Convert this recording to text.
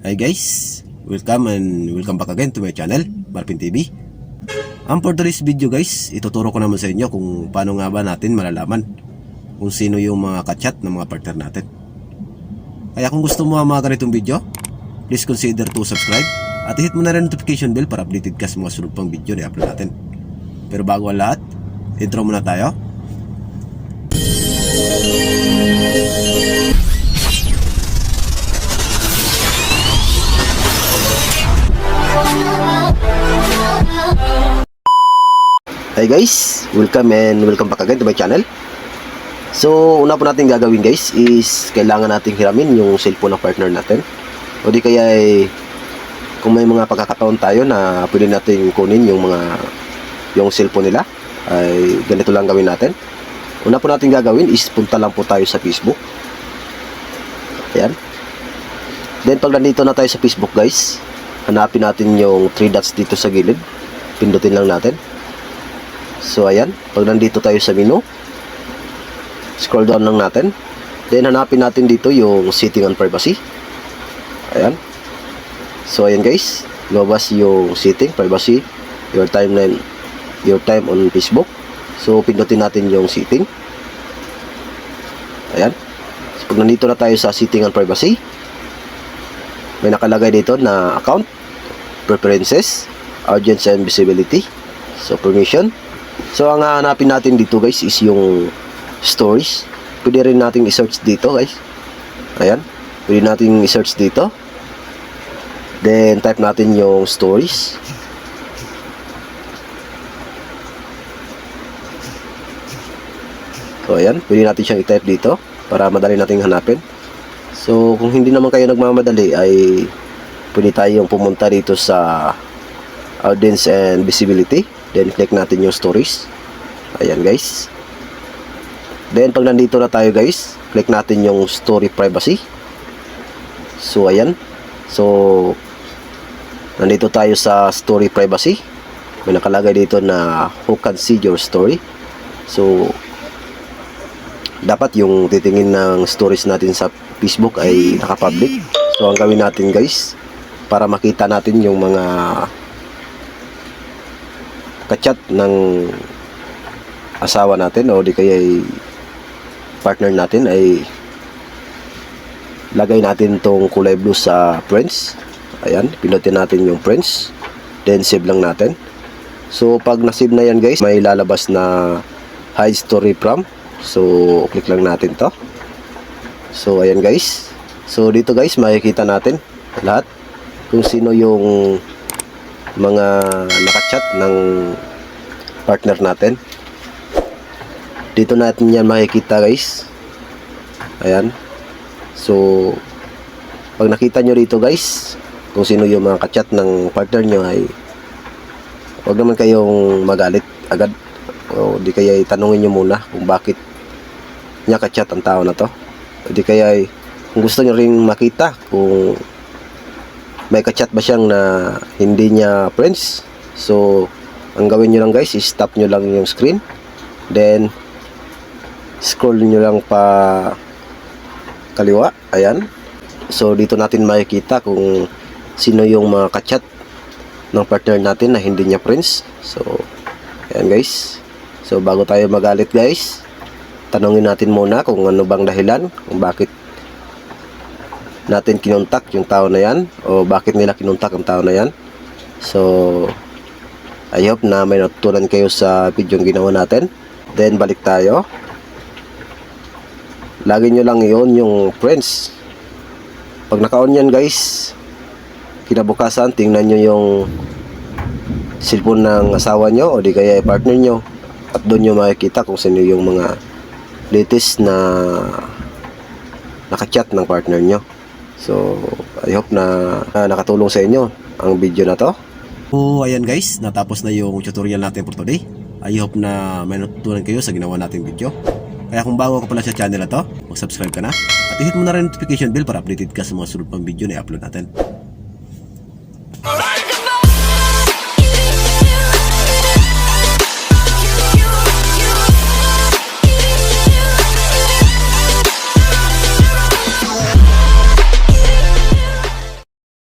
Hi guys, welcome and welcome back again to my channel, Marpin TV. Ang for today's video guys, ituturo ko naman sa inyo kung paano nga ba natin malalaman kung sino yung mga kachat ng mga partner natin. Kaya kung gusto mo ang mga ganitong video, please consider to subscribe at hit mo na rin notification bell para updated ka sa mga sunod pang video na i-upload natin. Pero bago ang lahat, intro muna tayo. Hi guys, welcome and welcome back again to my channel. So, una po natin gagawin guys is kailangan nating hiramin yung cellphone ng partner natin. O di kaya ay kung may mga pagkakataon tayo na pwede nating kunin yung mga yung cellphone nila ay ganito lang gawin natin. Una po natin gagawin is punta lang po tayo sa Facebook. Ayan. Then pag nandito na tayo sa Facebook guys, hanapin natin yung 3 dots dito sa gilid. Pindutin lang natin. So ayan, pag nandito tayo sa menu, scroll down lang natin. Then hanapin natin dito yung setting and privacy. Ayan. So ayan guys, lumabas yung setting, privacy, your timeline, your time on Facebook. So pindutin natin yung setting. Ayan. So, pag nandito na tayo sa setting and privacy, may nakalagay dito na account, preferences, audience and visibility. So permission. So ang hanapin natin dito guys is yung stories. Pwede rin nating i-search dito guys. Ayan. Pwede nating i-search dito. Then type natin yung stories. So ayan, pwede natin siyang i-type dito para madali nating hanapin. So kung hindi naman kayo nagmamadali ay pwede tayong pumunta dito sa audience and visibility. Then click natin yung stories. Ayan guys. Then pag nandito na tayo guys, click natin yung story privacy. So ayan. So nandito tayo sa story privacy. May nakalagay dito na who can see your story. So dapat yung titingin ng stories natin sa Facebook ay naka-public. So ang gawin natin guys para makita natin yung mga kachat ng asawa natin o di kaya ay partner natin ay lagay natin tong kulay blue sa friends ayan, pinutin natin yung friends then save lang natin. So pag na-save na yan guys may lalabas na hide story from so click lang natin to. So ayan guys. So dito guys makikita natin lahat kung sino yung mga nakachat ng partner natin. Dito natin yan makikita guys. Ayan. So pag nakita nyo dito guys kung sino yung mga kachat ng partner nyo ay huwag naman kayong magalit agad. O di kaya tanungin nyo muna kung bakit niya kachat ang tao na to. O di kaya ay kung gusto nyo ring makita kung may kachat ba siyang na hindi niya friends? So ang gawin nyo lang guys is stop nyo lang yung screen. Then scroll nyo lang pa kaliwa. Ayan. So dito natin makikita kung sino yung mga kachat ng partner natin na hindi niya friends. So ayan guys. So bago tayo magalit guys tanongin natin muna kung ano bang dahilan kung bakit natin kinontak yung tao na yan o bakit nila kinontak ang tao na yan. So I hope na may natutunan kayo sa video yung ginawa natin. Then balik tayo. Lagi nyo lang yon yung friends. Pag naka-on yan guys kinabukasan tingnan nyo yung cellphone ng asawa nyo o di kaya ay partner nyo. At doon nyo makikita kung sino yung mga latest na nakachat ng partner nyo so I hope na, na nakatulong sa inyo ang video na to. So ayan guys natapos na yung tutorial natin for today. I hope na may natutunan kayo sa ginawa nating video. Kaya kung bago ka pala sa channel na to, mag-subscribe ka na. At i-hit mo na rin notification bell para updated ka sa mga sunod pang video na i-upload natin.